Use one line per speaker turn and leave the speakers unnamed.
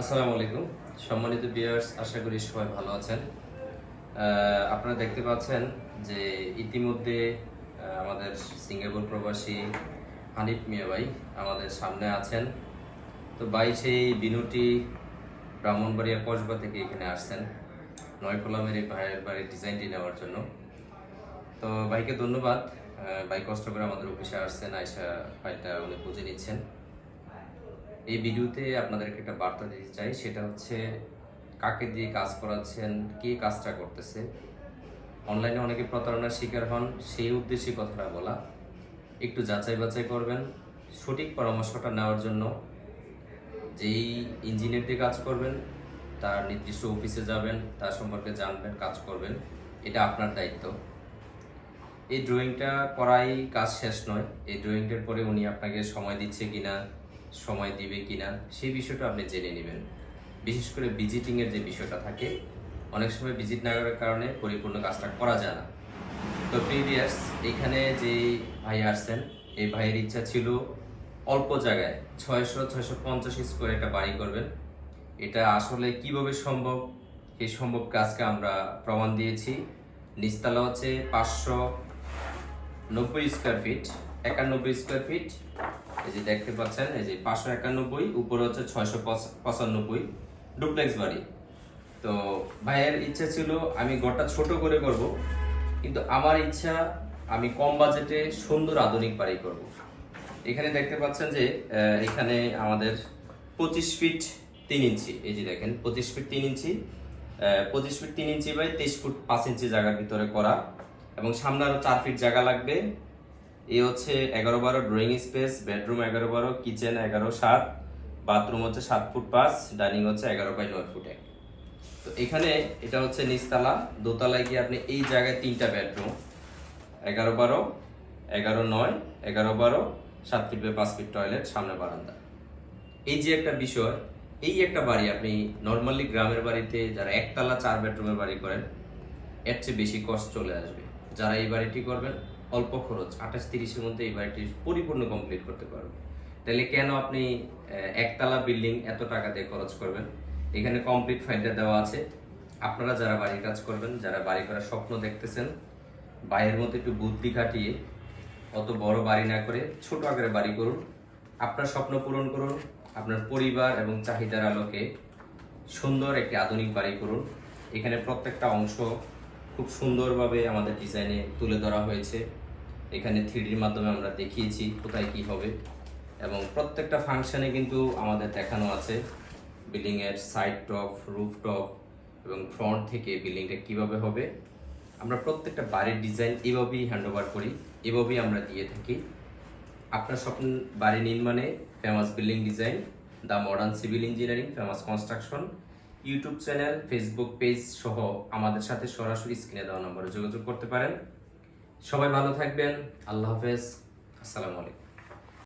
আসসালামু আলাইকুম। সম্মানিত বিয়ার্স আশা করি সবাই ভালো আছেন। আপনারা দেখতে পাচ্ছেন যে ইতিমধ্যে আমাদের সিঙ্গাপুর প্রবাসী হানিফ মিয়া ভাই আমাদের সামনে আছেন। তো ভাই, সেই বিনুটি ব্রাহ্মণবাড়িয়া কসবা থেকে এখানে আসছেন। নয় কলামের এই ভাইয়ের বাড়ির ডিজাইনটি নেওয়ার জন্য। তো ভাইকে ধন্যবাদ। ভাই কষ্ট করে আমাদের অফিসে আসছেন আয়সা ফাইলটা উনি বুঝে নিচ্ছেন। এই ভিডিওতে আপনাদেরকে একটা বার্তা দিতে চাই, সেটা হচ্ছে কাকে দিয়ে কাজ করাচ্ছেন, কে কাজটা করতেছে। অনলাইনে অনেকে প্রতারণার শিকার হন, সেই উদ্দেশ্যে কথাটা বলা। একটু যাচাই বাছাই করবেন। সঠিক পরামর্শটা নেওয়ার জন্য যেই ইঞ্জিনিয়ার দিয়ে কাজ করবেন, তার নির্দিষ্ট অফিসে যাবেন, তার সম্পর্কে জানবেন, কাজ করবেন। এটা আপনার দায়িত্ব। এই ড্রয়িংটা করাই কাজ শেষ নয়। এই ড্রয়িংটার পরে উনি আপনাকে সময় দিচ্ছে কিনা সময় দিবে কিনা, সেই বিষয়টা আপনি জেনে নেবেন। বিশেষ করে ভিজিটিং এর যে বিষয়টা থাকে, অনেক সময় ভিজিট না করার কারণে পরিপূর্ণ কাজটা করা যায় না। তো প্রিভিয়াস এখানে যে ভাই আসছেন, এই ভাইয়ের ইচ্ছা ছিল অল্প জায়গায় ছয়শো ছয়শো পঞ্চাশ স্কোয়ার একটা বাড়ি করবেন। এটা আসলে কীভাবে সম্ভব? এই সম্ভব কাজকে আমরা প্রমাণ দিয়েছি। নিচতলা হচ্ছে পাঁচশো নব্বই স্কোয়ার ফিট একানব্বই স্কোয়ার ফিট এই যে দেখতে পাচ্ছেন, এই যে পাঁচশো একানব্বই, উপরে হচ্ছে ছয়শো পঁচানব্বই ডুপ্লেক্স বাড়ি। তো ভাইয়ের ইচ্ছা ছিল আমি ঘরটা ছোট করে করব, কিন্তু আমার ইচ্ছা আমি কম বাজেটে সুন্দর আধুনিক বাড়ি করব। এখানে দেখতে পাচ্ছেন যে এখানে আমাদের পঁচিশ ফিট তিন ইঞ্চি, এই যে দেখেন, পঁচিশ ফিট তিন ইঞ্চি। পঁচিশ ফিট তিন ইঞ্চি বাই তেইশ ফুট পাঁচ ইঞ্চি জায়গার ভিতরে করা, এবং সামনে আরও চার ফিট জায়গা লাগবে। এই হচ্ছে এগারো বারো ড্রয়িং স্পেস, বেডরুম এগারো বারো, কিচেন এগারো সাত, বাথরুম হচ্ছে সাত ফুট পাঁচ, ডাইনিং হচ্ছে এগারো বাই নয় ফুট। এক তো এখানে এটা হচ্ছে নিচতলা, দোতলায় গিয়ে আপনি এই জায়গায় তিনটা বেডরুম, এগারো বারো, এগারো নয়, এগারো বারো, সাত ফিট বাই পাঁচ ফিট টয়লেট, সামনে বারান্দা। এই যে একটা বিষয়, এই একটা বাড়ি আপনি নর্মালি গ্রামের বাড়িতে যারা একতলা চার বেডরুমের বাড়ি করেন, এর চেয়ে বেশি কষ্ট চলে আসবে। যারা এই বাড়িটি করবেন অল্প খরচ, আঠাশ তিরিশের মধ্যে এই বাড়িটি পরিপূর্ণ কমপ্লিট করতে পারবেন তাহলে কেন আপনি একতলা বিল্ডিং এত টাকা দিয়ে খরচ করবেন? এখানে কমপ্লিট ফাইলটা দেওয়া আছে। আপনারা যারা বাড়ির কাজ করবেন, যারা বাড়ি করার স্বপ্ন দেখতেছেন বাইরের মধ্যে একটু বুদ্ধি খাটিয়ে অত বড় বাড়ি না করে ছোট আকারে বাড়ি করুন। আপনার স্বপ্ন পূরণ করুন, আপনার পরিবার এবং চাহিদার আলোকে সুন্দর একটি আধুনিক বাড়ি করুন। এখানে প্রত্যেকটা অংশ খুব সুন্দরভাবে আমাদের ডিজাইনে তুলে ধরা হয়েছে। এখানে থ্রিডির মাধ্যমে আমরা দেখিয়েছি কোথায় কি হবে। এবং প্রত্যেকটা ফাংশানে কিন্তু আমাদের দেখানো আছে। বিল্ডিংয়ের সাইড টপ রুফ টপ এবং ফ্রন্ট থেকে বিল্ডিংটা কীভাবে হবে। আমরা প্রত্যেকটা বাড়ির ডিজাইন এভাবেই হ্যান্ডওভার করি, এভাবেই আমরা দিয়ে থাকি। আপনার স্বপ্ন বাড়ি নির্মাণে famous building design the modern civil engineering famous construction YouTube channel Facebook page সহ আমাদের সাথে সরাসরি স্ক্রিনে দেওয়া নম্বরে যোগাযোগ করতে পারেন। সবাই ভালো থাকবেন। আল্লাহ হাফেজ। আসসালামু আলাইকুম।